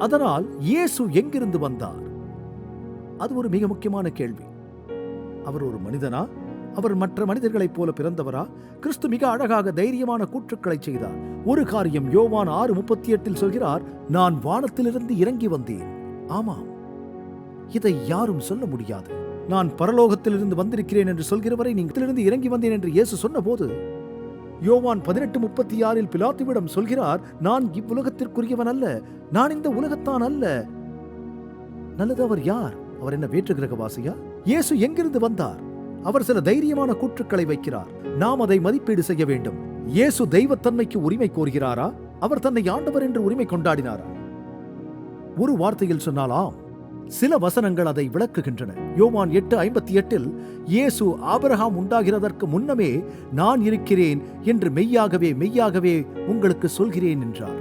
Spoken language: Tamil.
அதனால் இயேசு எங்கிருந்து வந்தார்? அது ஒரு மிக முக்கியமான கேள்வி. அவர் ஒரு மனிதனா? அவர் மற்ற மனிதர்களைப் போல பிறந்தவரா? கிறிஸ்து மிக அழகாக தைரியமான கூற்றுக்களை செய்தார். ஒரு காரியம் யோவான் ஆறு முப்பத்தி எட்டில் சொல்கிறார் நான் வானத்திலிருந்து இறங்கி வந்தேன். ஆமாம். இதை யாரும் சொல்ல முடியாது. நான் பரலோகத்திலிருந்து வந்திருக்கிறேன் என்று சொல்கிறவரை நீங்கள் இறங்கி வந்தேன் என்று இயேசு சொன்னபோது யோவான் பதினெட்டு முப்பத்தி ஆறில் பிலாத்துவிடம் சொல்கிறார் நான் இவ்வுலகத்திற்குரியவன் அல்ல நான் இந்த உலகத்தான் அல்ல. நல்லது அவர் யார்? அவர் என்ன வேற்று கிரகவாசியா? இயேசு எங்கிருந்து வந்தார்? அவர் சில தைரியமான கூற்றுக்களை வைக்கிறார் நாம் அதை மதிப்பீடு செய்ய வேண்டும். இயேசு தெய்வத்தன்மைக்கு உரிமை கோருகிறாரா? அவர் தன்னை ஆண்டவர் என்று உரிமை கொண்டாடினாரா? ஒரு வார்த்தையில் சொன்னாலாம் சில வசனங்கள் அதை விளக்குகின்றன. யோவான் எட்டு ஐம்பத்தி எட்டில் இயேசு ஆபரகாம் உண்டாகிறதற்கு முன்னமே நான் இருக்கிறேன் என்று மெய்யாகவே மெய்யாகவே உங்களுக்கு சொல்கிறேன் என்றார்.